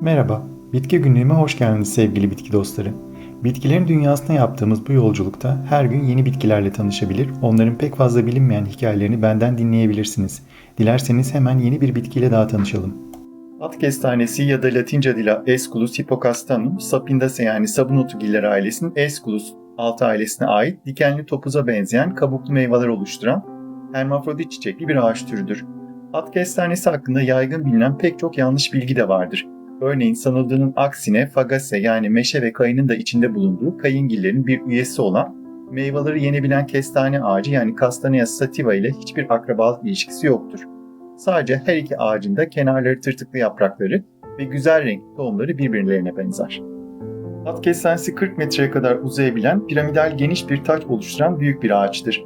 Merhaba, Bitki Günlüğü'me hoş geldiniz sevgili bitki dostları. Bitkilerin dünyasına yaptığımız bu yolculukta her gün yeni bitkilerle tanışabilir, onların pek fazla bilinmeyen hikayelerini benden dinleyebilirsiniz. Dilerseniz hemen yeni bir bitkiyle daha tanışalım. At kestanesi ya da Latince adıyla Aesculus hippocastanum, Sapindaceae yani sabunotugiller ailesinin Aesculus alt ailesine ait dikenli topuza benzeyen kabuklu meyveler oluşturan hermafrodit çiçekli bir ağaç türüdür. At kestanesi hakkında yaygın bilinen pek çok yanlış bilgi de vardır. Örneğin sanıldığının aksine fagase yani meşe ve kayının da içinde bulunduğu kayıngillerin bir üyesi olan meyveleri yenebilen kestane ağacı yani Castanea sativa ile hiçbir akrabalık ilişkisi yoktur. Sadece her iki ağacın da kenarları tırtıklı yaprakları ve güzel renkli tohumları birbirlerine benzer. At kestanesi 40 metreye kadar uzayabilen piramidal geniş bir taç oluşturan büyük bir ağaçtır.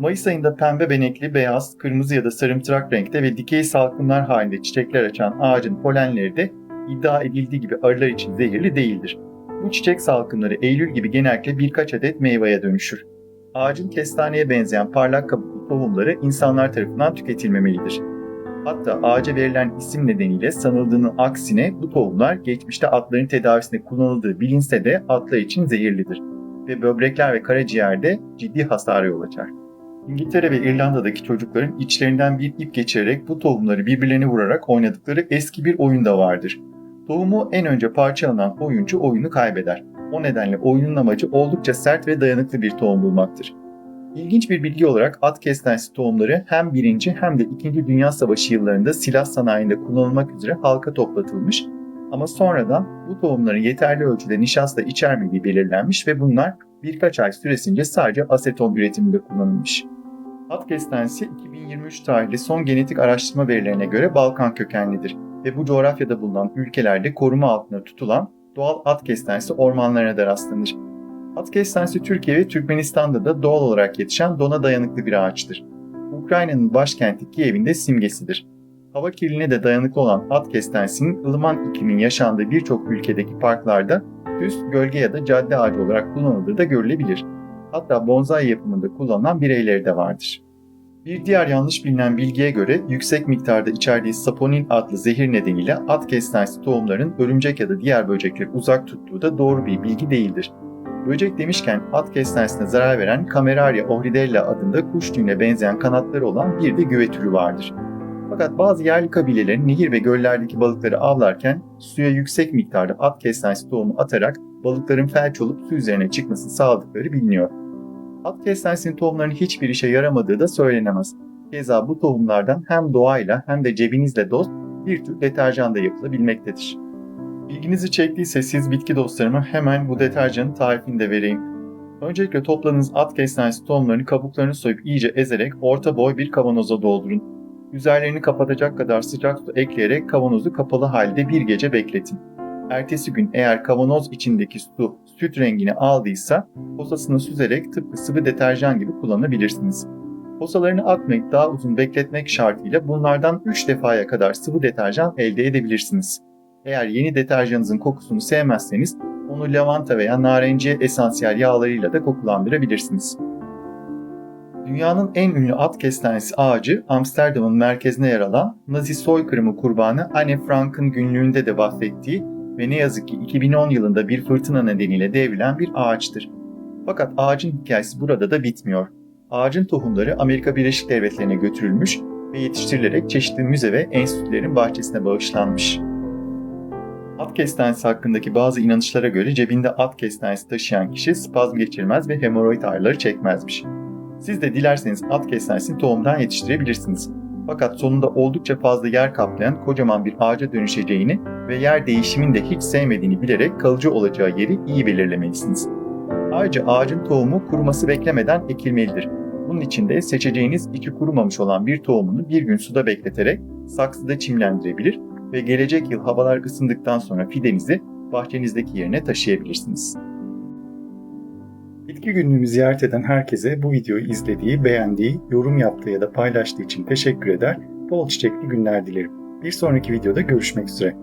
Mayıs ayında pembe benekli, beyaz, kırmızı ya da sarımtırak renkte ve dikey salkımlar halinde çiçekler açan ağacın polenleri de iddia edildiği gibi arılar için zehirli değildir. Bu çiçek salkımları Eylül gibi genellikle birkaç adet meyveye dönüşür. Ağacın kestaneye benzeyen parlak kabuklu tohumları insanlar tarafından tüketilmemelidir. Hatta ağaca verilen isim nedeniyle sanıldığının aksine bu tohumlar geçmişte atların tedavisinde kullanıldığı bilinse de atlar için zehirlidir ve böbrekler ve karaciğerde ciddi hasara yol açar. İngiltere ve İrlanda'daki çocukların içlerinden bir ip geçirerek bu tohumları birbirlerine vurarak oynadıkları eski bir oyun da vardır. Tohumu en önce parçalanan oyuncu oyunu kaybeder. O nedenle oyunun amacı oldukça sert ve dayanıklı bir tohum bulmaktır. İlginç bir bilgi olarak at kestanesi tohumları hem 1. hem de 2. Dünya Savaşı yıllarında silah sanayinde kullanılmak üzere halka toplatılmış ama sonradan bu tohumların yeterli ölçüde nişasta içermediği belirlenmiş ve bunlar birkaç ay süresince sadece aseton üretiminde kullanılmış. At kestanesi 2023 tarihli son genetik araştırma verilerine göre Balkan kökenlidir ve bu coğrafyada bulunan ülkelerde koruma altında tutulan doğal at kestanesi ormanlarına da rastlanır. At kestanesi Türkiye ve Türkmenistan'da da doğal olarak yetişen dona dayanıklı bir ağaçtır. Ukrayna'nın başkenti Kiev'in de simgesidir. Hava kirliliğine de dayanıklı olan at kestanesinin ılıman iklimin yaşandığı birçok ülkedeki parklarda düz, gölge ya da cadde ağacı olarak kullanıldığı da görülebilir. Hatta bonsai yapımında kullanılan bireyleri de vardır. Bir diğer yanlış bilinen bilgiye göre yüksek miktarda içerdiği saponin adlı zehir nedeniyle at kestanesi tohumlarının örümcek ya da diğer böcekleri uzak tuttuğu da doğru bir bilgi değildir. Böcek demişken at kestanesine zarar veren Cameraria ohridella adında kuş tüyüne benzeyen kanatları olan bir de güve türü vardır. Fakat bazı yerli kabilelerin nehir ve göllerdeki balıkları avlarken suya yüksek miktarda at kestanesi tohumu atarak balıkların felç olup su üzerine çıkmasını sağladıkları biliniyor. At kestanesinin tohumlarının hiçbir işe yaramadığı da söylenemez. Keza bu tohumlardan hem doğayla hem de cebinizle dost bir tür deterjan da yapılabilmektedir. İlginizi çektiyse siz bitki dostlarıma hemen bu deterjanın tarifini de vereyim. Öncelikle topladığınız at kestanesi tohumlarını kabuklarını soyup iyice ezerek orta boy bir kavanoza doldurun. Üzerlerini kapatacak kadar sıcak su ekleyerek kavanozu kapalı halde bir gece bekletin. Ertesi gün eğer kavanoz içindeki su süt rengini aldıysa posasını süzerek tıpkı sıvı deterjan gibi kullanabilirsiniz. Posalarını atmayıp daha uzun bekletmek şartıyla bunlardan 3 defaya kadar sıvı deterjan elde edebilirsiniz. Eğer yeni deterjanınızın kokusunu sevmezseniz onu lavanta veya narenciye esansiyel yağlarıyla da kokulandırabilirsiniz. Dünyanın en ünlü at kestanesi ağacı Amsterdam'ın merkezine yer alan Nazi soykırımı kurbanı Anne Frank'ın günlüğünde de bahsettiği ve ne yazık ki 2010 yılında bir fırtına nedeniyle devrilen bir ağaçtır. Fakat ağacın hikayesi burada da bitmiyor. Ağacın tohumları Amerika Birleşik Devletleri'ne götürülmüş ve yetiştirilerek çeşitli müze ve enstitülerin bahçesine bağışlanmış. At kestanesi hakkındaki bazı inanışlara göre cebinde at kestanesi taşıyan kişi spazm geçirmez ve hemoroid ağrıları çekmezmiş. Siz de dilerseniz at kestanesini tohumdan yetiştirebilirsiniz. Fakat sonunda oldukça fazla yer kaplayan kocaman bir ağaca dönüşeceğini ve yer değişimin de hiç sevmediğini bilerek kalıcı olacağı yeri iyi belirlemelisiniz. Ayrıca ağacın tohumu kuruması beklemeden ekilmelidir. Bunun için de seçeceğiniz içi kurumamış olan bir tohumunu bir gün suda bekleterek saksıda çimlendirebilir ve gelecek yıl havalar ısındıktan sonra fidenizi bahçenizdeki yerine taşıyabilirsiniz. Bitki günlüğümü ziyaret eden herkese bu videoyu izlediği, beğendiği, yorum yaptığı ya da paylaştığı için teşekkür eder, bol çiçekli günler dilerim. Bir sonraki videoda görüşmek üzere.